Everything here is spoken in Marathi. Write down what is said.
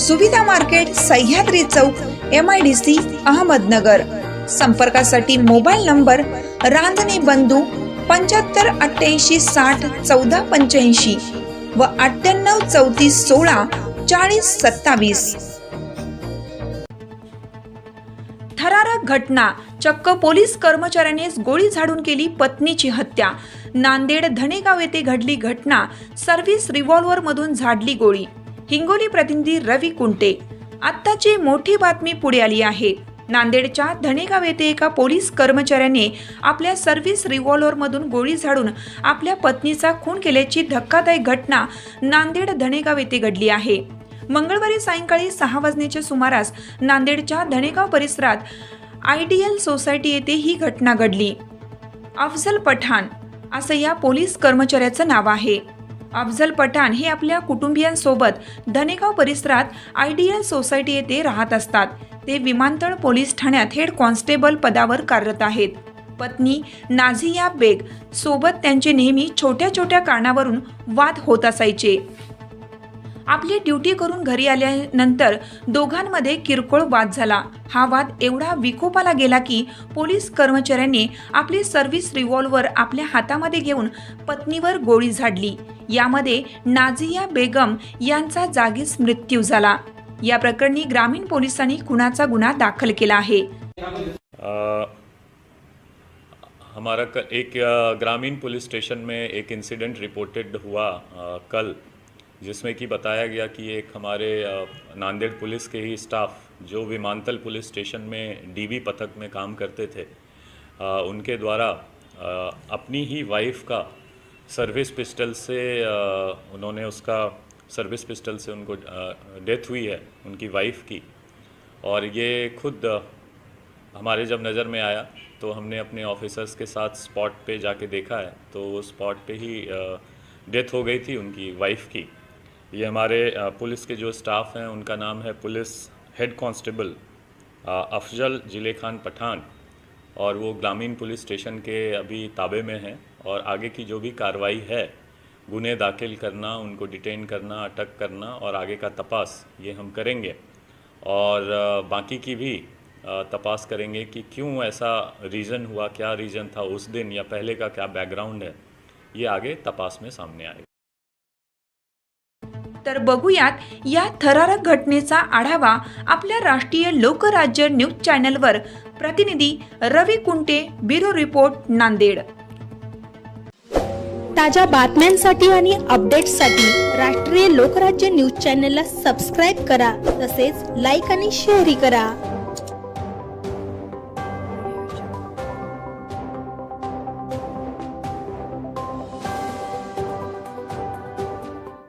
सुविधा market Sahyadri Chowk M I D C Ahmednagar. संपर्कासाठी मोबाईल नंबर रांजणे बंधू पंच्याहत्तर अठ्ठ्याऐंशी साठ चौदा पंच्याऐंशी व अठ्ठ्याण्णव चौतीस सोळा चाळीस सत्तावीस. थरारक घटना. चक्क पोलीस कर्मचाऱ्यानेच गोळी झाडून केली पत्नीची हत्या. नांदेड धनेगाव येथे घडली घटना. सर्व्हिस रिव्हॉल्व्हर मधून झाडली गोळी. हिंगोली प्रतिनिधी रवी कुंटे. आत्ताची मोठी बातमी पुढे आली आहे. नांदेडच्या धनेगाव येथे एका पोलीस कर्मचाऱ्याने आपल्या सर्व्हिस रिव्हॉल्व्हर मधून गोळी झाडून आपल्या पत्नीचा खून केल्याची धक्कादायक घटना नांदेड धनेगाव येथे घडली आहे. मंगळवारी सायंकाळी सहा वाजण्याच्या सुमारास नांदेडच्या धनेगाव परिसरात आयडियल सोसायटी येथे ही घटना घडली. अफजल पठाण असं या पोलीस कर्मचाऱ्याचं नाव आहे. अफजल पठाण हे आपल्या कुटुंबियांसोबत धनेगाव परिसरात आयडियल सोसायटी येथे राहत असतात. ते विमानतळ पोलीस ठाण्यात हेड कॉन्स्टेबल पदावर कार्यरत आहेत. पत्नी नाझिया बेग सोबत त्यांचे नेहमी छोट्या छोट्या कारणावरून वाद होत असायचे. आपली ड्युटी करून घरी आल्यानंतर दोघांमध्ये किरकोळ वाद झाला. हा वाद एवढा विकोपाला गेला की पोलीस कर्मचाऱ्यांनी आपली सर्व्हिस रिव्हॉल्वर आपल्या हातामध्ये घेऊन पत्नीवर गोळी झाडली. यामध्ये नाझिया बेगम यांचा जागीच मृत्यू झाला. या प्रकरणी ग्रामीण पोलिसांनी खुनाचा गुन्हा दाखल केला आहे. हमारा एक ग्रामीण पुलिस स्टेशन में एक इंसिडेंट रिपोर्टेड हुआ कल. जिसमें कि बताया गया कि एक हमारे नांदेड़ पुलिस के ही स्टाफ जो विमानतल पुलिस स्टेशन में डीबी पथक में काम करते थे उनके द्वारा अपनी ही वाइफ का सर्विस पिस्टल से उन्होंने उसका सर्विस पिस्टल से उनको डेथ हुई है, उनकी वाइफ की। और ये खुद हमारे जब नज़र में आया तो हमने अपने ऑफिसर्स के साथ स्पॉट पे जाके देखा है तो स्पॉट पे ही डेथ हो गई थी उनकी वाइफ की। ये हमारे पुलिस के जो स्टाफ हैं, उनका नाम है पुलिस हेड कांस्टेबल अफजल ज़िले खान पठान और वो ग्रामीण पुलिस स्टेशन के अभी ताबे में हैं और आगे की जो भी कार्रवाई है गुने दाखिल करना, उनको डिटेन करना, अटक करना और आगे का तपास ये हम करेंगे। और बाकी की भी तपास करेंगे कि क्यों ऐसा रीज़न हुआ, क्या रीज़न था उस दिन या पहले का क्या बैकग्राउंड है, ये आगे तपास में सामने आएगा। तर बघूयात या थरारक घटनेचा आढावा आपल्या राष्ट्रीय लोकराज्य न्यूज चॅनलवर. प्रतिनिधी रवी कुंटे ब्युरो रिपोर्ट नांदेड. ताज्या बातम्यांसाठी आणि अपडेट्ससाठी राष्ट्रीय लोकराज्य न्यूज चॅनलला सबस्क्राईब करा तसेच लाईक आणि शेअरही करा.